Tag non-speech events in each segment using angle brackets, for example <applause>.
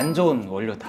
안 좋은 원료다.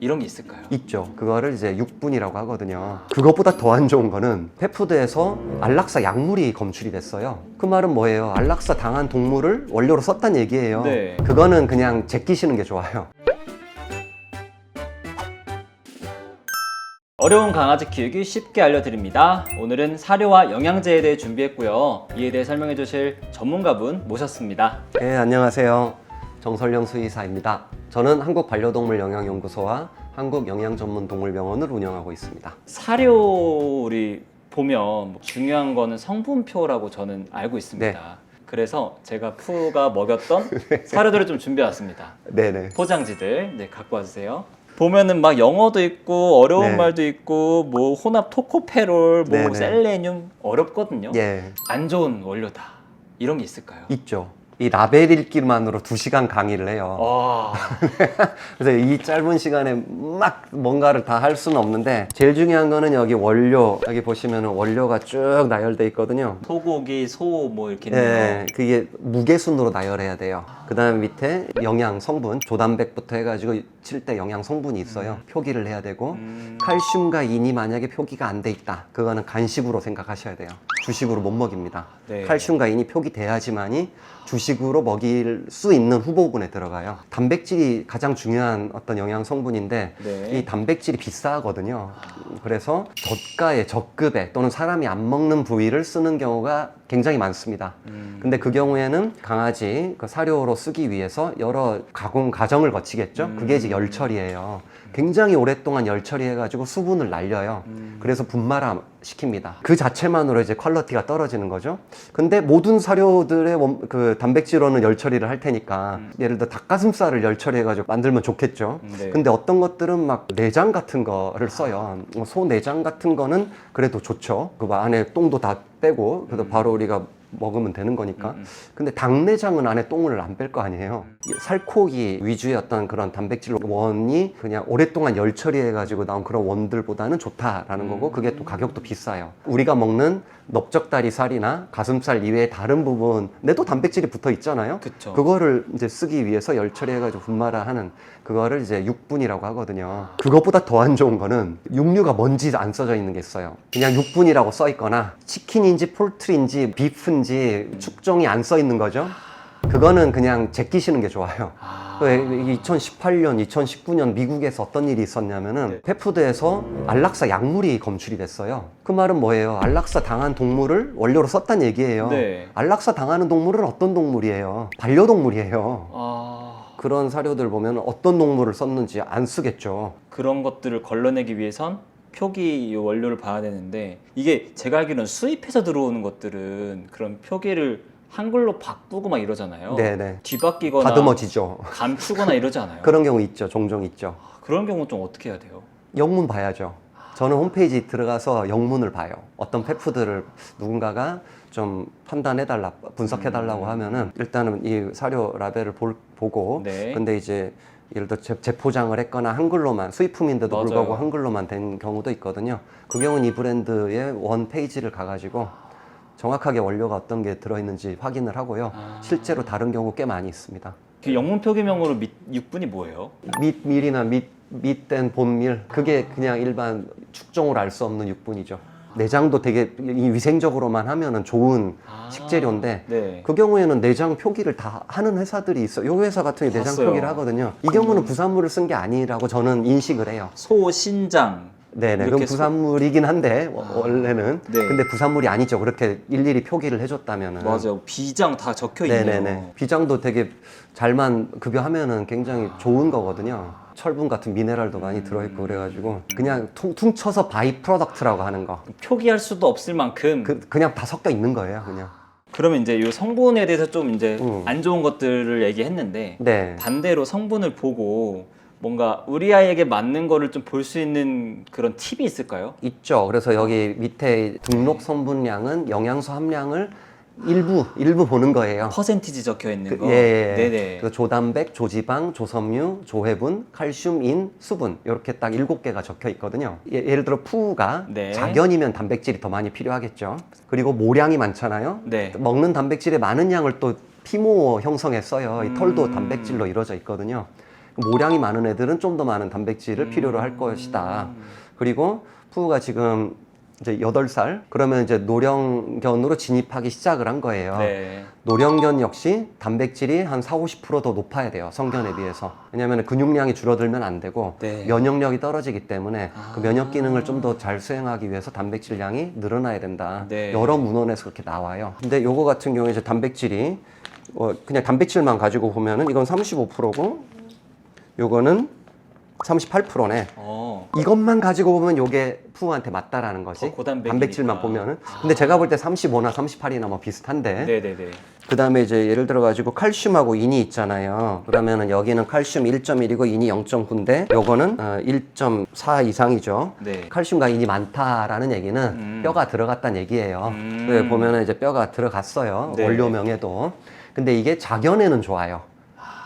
이런 게 있을까요? 있죠. 그거를 이제 육분이라고 하거든요. 그것보다 더 안 좋은 거는 펫푸드에서 안락사 약물이 검출이 됐어요. 그 말은 뭐예요? 안락사 당한 동물을 원료로 썼단 얘기예요. 네. 그거는 그냥 제끼시는 게 좋아요. 어려운 강아지 키우기 쉽게 알려드립니다. 오늘은 사료와 영양제에 대해 준비했고요. 이에 대해 설명해 주실 전문가분 모셨습니다. 네, 안녕하세요. 정설령 수의사입니다. 저는 한국반려동물영양연구소와 한국영양전문동물병원을 운영하고 있습니다. 사료 우리 보면 뭐 중요한 거는 성분표라고 저는 알고 있습니다. 네. 그래서 제가 푸가 먹였던 <laughs> 사료들을 좀 준비해왔습니다. 네네. 포장지들 네 갖고 와주세요. 보면은 막 영어도 있고 어려운 네. 말도 있고 뭐 혼합 토코페롤, 뭐 네네. 셀레늄 어렵거든요. 예, 안 좋은 원료다. 이런 게 있을까요? 있죠. 이 라벨 읽기만으로 2시간 강의를 해요. 와, <laughs> 그래서 이 짧은 시간에 막 뭔가를 다 할 수는 없는데 제일 중요한 거는 여기 원료 여기 보시면은 원료가 쭉 나열돼 있거든요. 소고기, 소 뭐 이렇게. 예, 그게 무게 순으로 나열해야 돼요. 그 다음 밑에 영양 성분, 조단백부터 해가지고 칠 때 영양 성분이 있어요. 표기를 해야 되고, 음, 칼슘과 인이 만약에 표기가 안 돼 있다. 그거는 간식으로 생각하셔야 돼요. 주식으로 못 먹입니다. 네. 칼슘과 인이 표기돼야지만이 주식으로 먹일 수 있는 후보군에 들어가요. 단백질이 가장 중요한 어떤 영양 성분인데 네. 이 단백질이 비싸거든요. 그래서 저가의 저급의 또는 사람이 안 먹는 부위를 쓰는 경우가 굉장히 많습니다. 음, 근데 그 경우에는 강아지 그 사료로 쓰기 위해서 여러 가공 과정을 거치겠죠. 음. 그게 이제 열 처리예요. 굉장히 오랫동안 열 처리해가지고 수분을 날려요. 음. 그래서 분말화 시킵니다. 그 자체만으로 이제 퀄리티가 떨어지는 거죠. 근데 모든 사료들의 원- 그 단백질로는 열 처리를 할 테니까 음. 예를 들어 닭가슴살을 열 처리해가지고 만들면 좋겠죠. 네. 근데 어떤 것들은 막 내장 같은 거를 써요. 뭐소 내장 같은 거는 그래도 좋죠. 그 안에 똥도 다 빼고 그래도 바로 우리가 먹으면 되는 거니까. 음, 음. 근데 닭내장은 안에 똥을 안 뺄 거 아니에요. 살코기 위주의 어떤 그런 단백질 원이 그냥 오랫동안 열 처리해가지고 나온 그런 원들보다는 좋다라는 거고 그게 또 가격도 비싸요. 우리가 먹는 넓적다리 살이나 가슴살 이외의 다른 부분에도 단백질이 붙어 있잖아요. 그쵸. 그거를 이제 쓰기 위해서 열 처리해가지고 분말화하는 그거를 이제 육분이라고 하거든요. 그것보다 더 안 좋은 거는 육류가 뭔지 안 써져 있는 게 있어요. 그냥 육분이라고 써 있거나 치킨인지 폴트리인지 비프인지 축종이 안 써 있는 거죠. 그거는 그냥 제끼시는 게 좋아요. 아, 2018년, 2019년 미국에서 어떤 일이 있었냐면은 네. 펫푸드에서 안락사 약물이 검출이 됐어요. 그 말은 뭐예요? 안락사 당한 동물을 원료로 썼단 얘기예요. 네. 안락사 당하는 동물은 어떤 동물이에요? 반려동물이에요. 아, 그런 사료들 보면 어떤 동물을 썼는지 안 쓰겠죠. 그런 것들을 걸러내기 위해선 표기 이 원료를 봐야 되는데 이게 제가 알기로는 수입해서 들어오는 것들은 그런 표기를 한글로 바꾸고 막 이러잖아요. 네네. 뒤바뀌거나 다듬어지죠. 감추거나 이러지 않아요. <laughs> 그런 경우 있죠. 종종 있죠. 그런 경우 좀 어떻게 해야 돼요? 영문 봐야죠. 저는 홈페이지 들어가서 영문을 봐요. 어떤 펫푸드를 누군가가 좀 판단해달라, 분석해달라고 음. 하면은 일단은 이 사료 라벨을 볼- 보고 네. 근데 이제 예를 들어 재- 재포장을 했거나 한글로만 수입품인데도 맞아요. 불구하고 한글로만 된 경우도 있거든요. 그 경우는 이 브랜드의 원 페이지를 가가지고 정확하게 원료가 어떤 게 들어있는지 확인을 하고요. 아. 실제로 다른 경우 꽤 많이 있습니다. 그 영문 표기명으로 밑, 6분이 뭐예요? 밑밀이나 밑, 밑된 본밀 그게 그냥 일반 축종으로 알수 없는 육분이죠. 내장도 되게 이 위생적으로만 하면은 좋은 아, 식재료인데 네. 그 경우에는 내장 표기를 다 하는 회사들이 있어요. 요 회사 같은 게 내장 봤어요. 표기를 하거든요. 이 경우는 부산물을 쓴 게 아니라고 저는 인식을 해요. 소, 신장. 네네. 이렇게 그럼 소- 부산물이긴 한데 워- 아, 원래는 네. 근데 부산물이 아니죠. 그렇게 일일이 표기를 해줬다면은 맞아요. 비장 다 적혀 있네요. 네네네. 비장도 되게 잘만 급여하면은 굉장히 좋은 거거든요. 철분 같은 미네랄도 많이 들어있고 그래가지고 그냥 퉁, 퉁쳐서 바이 프로덕트라고 하는 거. 표기할 수도 없을 만큼 그, 그냥 다 섞여 있는 거예요, 그냥. 그러면 이제 이 성분에 대해서 좀 이제 음. 안 좋은 것들을 얘기했는데 네. 반대로 성분을 보고 뭔가 우리 아이에게 맞는 거를 좀 볼 수 있는 그런 팁이 있을까요? 있죠. 그래서 여기 밑에 등록 성분량은 영양소 함량을 일부 일부 보는 거예요. 퍼센티지 적혀 있는 그, 거. 예, 예. 네네. 그 조단백, 조지방, 조섬유, 조해분, 칼슘, 인, 수분 이렇게 딱 일곱 개가 적혀 있거든요. 예, 를 들어 푸가 네. 자견이면 단백질이 더 많이 필요하겠죠. 그리고 모량이 많잖아요. 네. 먹는 단백질의 많은 양을 또 피모 형성에 써요. 이 털도 음. 단백질로 이루어져 있거든요. 모량이 많은 애들은 좀 더 많은 단백질을 필요로 할 것이다. 그리고 푸우가 지금 이제 8살 그러면 이제 노령견으로 진입하기 시작을 한 거예요. 네. 노령견 역시 단백질이 한 4, 50%더 높아야 돼요. 성견에 비해서. 왜냐하면 근육량이 줄어들면 안 되고 네. 면역력이 떨어지기 때문에 아. 그 면역 기능을 좀 더 잘 수행하기 위해서 단백질량이 늘어나야 된다. 네. 여러 문헌에서 그렇게 나와요. 근데 요거 같은 경우에 이제 단백질이 어, 그냥 단백질만 가지고 보면은 이건 35%고 요거는 38%네. 어. 이것만 가지고 보면 요게 푸우한테 맞다라는 더 고단백이니까. 단백질만 보면은 근데 제가 볼 때 35나 38이나 뭐 비슷한데 네네네. 그 다음에 이제 예를 들어 가지고 칼슘하고 인이 있잖아요 그러면은 여기는 칼슘 1.1이고 인이 0.9인데 요거는 어, 1.4 이상이죠 네. 칼슘과 인이 많다라는 얘기는 음. 뼈가 들어갔다는 얘기예요 음. 네, 보면은 이제 뼈가 들어갔어요 네. 원료명에도 근데 이게 자견에는 좋아요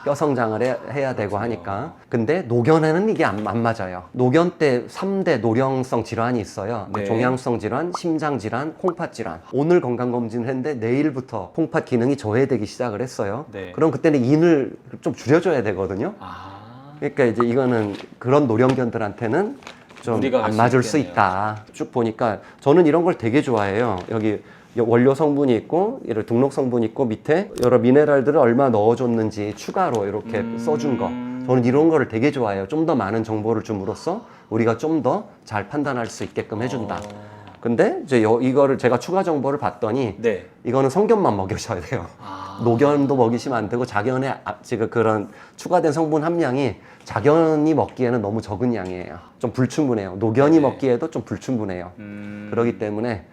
뼈 성장을 해, 야 되고 하니까 근데 노견에는 이게 안, 안 맞아요 노견 때 3대 노령성 질환이 있어요 뭐 네. 종양성 질환, 심장 질환, 콩팥 질환 오늘 건강검진을 했는데 내일부터 콩팥 기능이 저해되기 시작을 했어요 네. 그럼 그때는 인을 좀 줄여줘야 되거든요 아. 그러니까 이제 이거는 그런 노령견들한테는 좀 무리가 안 갈수 맞을 수 있겠네요. 있다. 쭉 보니까 저는 이런 걸 되게 좋아해요. 여기 원료 성분이 있고, 이런 등록 성분이 있고, 밑에 여러 미네랄들을 얼마 넣어줬는지 추가로 이렇게 음. 써준 거. 저는 이런 거를 되게 좋아해요. 좀 더 많은 정보를 줌으로써 우리가 좀 더 잘 판단할 수 있게끔 해준다. 어. 근데 이제 여- 이거를 제가 추가 정보를 봤더니 네. 이거는 성견만 먹여줘야 돼요. 아. 노견도 먹이시면 안 되고 자견의 아- 지금 그런 추가된 성분 함량이 자견이 먹기에는 너무 적은 양이에요. 좀 불충분해요. 노견이 네네. 먹기에도 좀 불충분해요. 음. 그렇기 때문에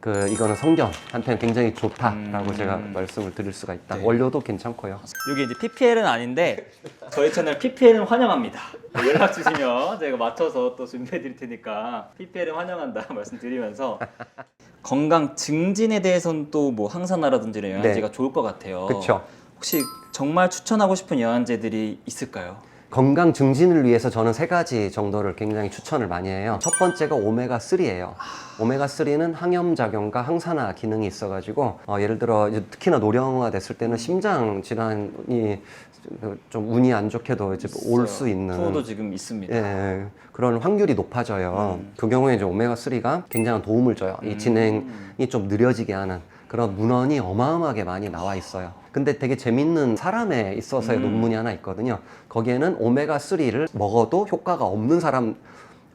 그 이거는 성견한테는 굉장히 좋다라고 음. 제가 말씀을 드릴 수가 있다. 네. 원료도 괜찮고요. 여기 이제 PPL은 아닌데 저희 채널 PPL은 환영합니다. 연락 주시면 제가 맞춰서 또 준비해 드릴 테니까 PPL은 환영한다 <laughs> 말씀드리면서 건강 증진에 대해서는 또 뭐 항산화라든지 이런 영양제가 좋을 것 같아요. 네. 그쵸. 혹시 정말 추천하고 싶은 영양제들이 있을까요? 건강 증진을 위해서 저는 세 가지 정도를 굉장히 추천을 많이 해요. 첫 번째가 오메가 3예요. 오메가 3는 항염 작용과 항산화 기능이 있어가지고 어, 예를 들어 특히나 노령화 됐을 때는 심장 질환이 좀 운이 안 좋게도 이제 올 수 있는 투어도 지금 있습니다. 예, 그런 확률이 높아져요. 음. 그 경우에 이제 오메가 3가 굉장한 도움을 줘요. 이 진행이 좀 느려지게 하는 그런 문헌이 어마어마하게 많이 나와 있어요. 근데 되게 재밌는 사람에 있어서의 음. 논문이 하나 있거든요. 거기에는 오메가 3를 먹어도 효과가 없는 사람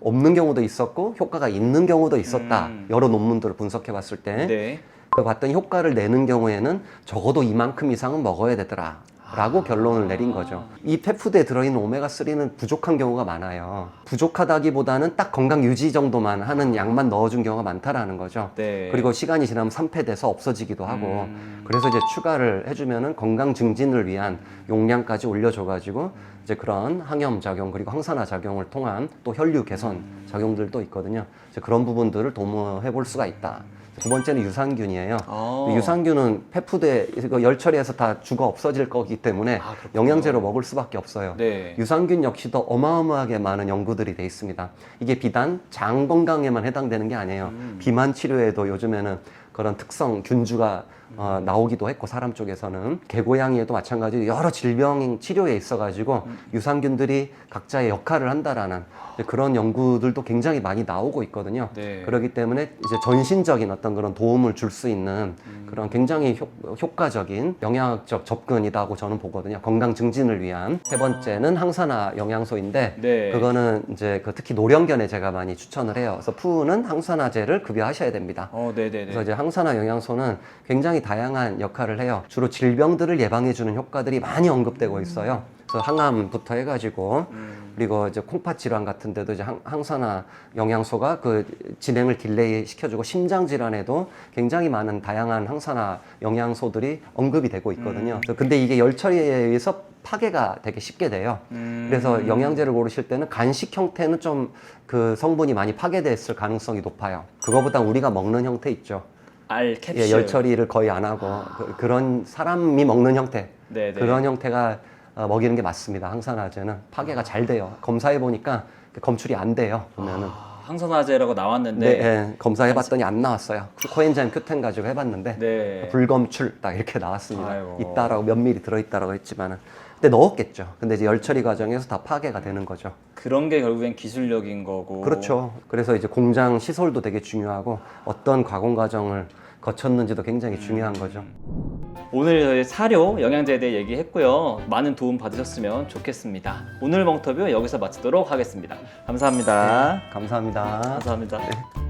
없는 경우도 있었고 효과가 있는 경우도 있었다. 음. 여러 논문들을 분석해 봤을 때 네. 그 봤더니 효과를 내는 경우에는 적어도 이만큼 이상은 먹어야 되더라. 라고 결론을 내린 거죠. 이 펫푸드에 들어있는 오메가3는 부족한 경우가 많아요. 부족하다기보다는 딱 건강 유지 정도만 하는 양만 넣어준 경우가 많다라는 거죠. 네. 그리고 시간이 지나면 산패돼서 없어지기도 하고 음. 그래서 이제 추가를 해주면은 건강 증진을 위한 용량까지 올려줘가지고 이제 그런 항염 작용 그리고 항산화 작용을 통한 또 혈류 개선 음. 작용들도 있거든요. 이제 그런 부분들을 도모해 볼 수가 있다. 두 번째는 유산균이에요. 어. 유산균은 펫푸드에 이거 열 처리해서 다 죽어 없어질 거기 때문에 아. 영양제로 먹을 수밖에 없어요. 네. 유산균 역시도 어마어마하게 많은 연구들이 돼 있습니다. 이게 비단 장 건강에만 해당되는 게 아니에요. 음. 비만 치료에도 요즘에는 그런 특성 균주가 어, 나오기도 했고 사람 쪽에서는 개고양이에도 마찬가지로 여러 질병 치료에 있어가지고 음. 유산균들이 각자의 역할을 한다라는 그런 연구들도 굉장히 많이 나오고 있거든요. 네. 그렇기 때문에 이제 전신적인 어떤 그런 도움을 줄 수 있는 음. 그런 굉장히 효, 효과적인 영양학적 접근이다고 저는 보거든요. 건강 증진을 위한 세 번째는 항산화 영양소인데 네. 그거는 이제 그 특히 노령견에 제가 많이 추천을 해요. 그래서 푸우는 항산화제를 급여하셔야 됩니다. 어, 네, 네, 그래서 네. 이제 항산화 영양소는 굉장히 다양한 역할을 해요. 주로 질병들을 예방해주는 효과들이 많이 언급되고 있어요. 그래서 항암부터 해가지고 음. 그리고 이제 콩팥 질환 같은 데도 이제 항- 항산화 영양소가 그 진행을 딜레이 시켜주고 심장 질환에도 굉장히 많은 다양한 항산화 영양소들이 언급이 되고 있거든요. 그래서 근데 이게 열 처리에 의해서 파괴가 되게 쉽게 돼요. 음. 그래서 영양제를 고르실 때는 간식 형태는 좀 그 성분이 많이 파괴됐을 가능성이 높아요. 그거보다 우리가 먹는 형태 있죠. 알 캡슐. 예, 열 처리를 거의 안 하고 그, 런 사람이 먹는 형태 네, 네. 그런 형태가 어, 먹이는 게 맞습니다. 항산화제는 파괴가 잘 돼요. 검사해 보니까 검출이 안 돼요. 보면은. 아, 항산화제라고 나왔는데 네, 예, 검사해봤더니 안 나왔어요. 코엔자임 큐텐 가지고 해봤는데 네. 불검출 딱 이렇게 나왔습니다. 아이고. 있다라고 몇 미리 들어있다라고 했지만은 때 넣었겠죠. 근데 이제 열 처리 과정에서 다 파괴가 되는 거죠. 그런 게 결국엔 기술력인 거고. 그렇죠. 그래서 이제 공장 시설도 되게 중요하고 어떤 가공 과정을 거쳤는지도 굉장히 중요한 거죠. 오늘 저희 사료 영양제에 대해 얘기했고요. 많은 도움 받으셨으면 좋겠습니다. 오늘 멍터뷰 여기서 마치도록 하겠습니다. 감사합니다. 감사합니다. 감사합니다.